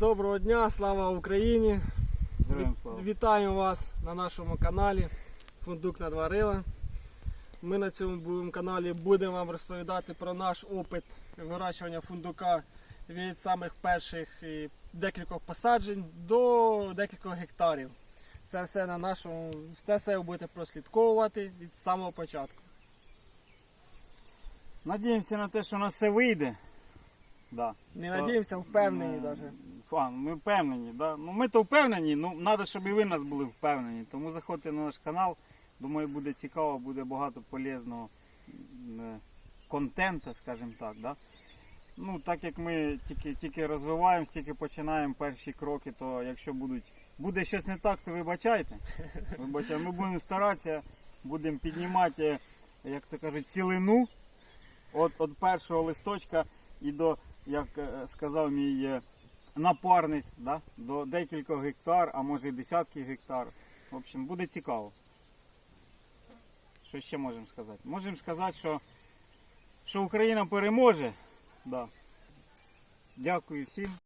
Доброго дня, слава Україні! Слава. Вітаємо вас на нашому каналі Фундук надварила. Ми на цьому каналі будемо вам розповідати про наш опит вирощування фундука від самих перших декількох посаджень до декількох гектарів. Це все на нашому, це все ви будете прослідковувати від самого початку. Надіємося на те, що у нас все вийде. Да. Не надіємося, впевнені навіть. А, ми впевнені, да? Ну ми то впевнені, ну треба, щоб і ви нас були впевнені. Тому заходьте на наш канал. Думаю, буде цікаво, буде багато полезного е, контенту, скажімо так. Да? Ну, так як ми тільки, тільки розвиваємось, тільки починаємо перші кроки, то якщо будуть, буде щось не так, то вибачайте. вибачайте. Ми будемо старатися, будемо піднімати, е, як то кажуть, цілину от першого листочка і до, як е, сказав мій напарник, да? до декількох гектар, а може і десятків гектар. В общем, буде цікаво. Що ще можемо сказати? Можемо сказати, що, що Україна переможе. Да. Дякую всім.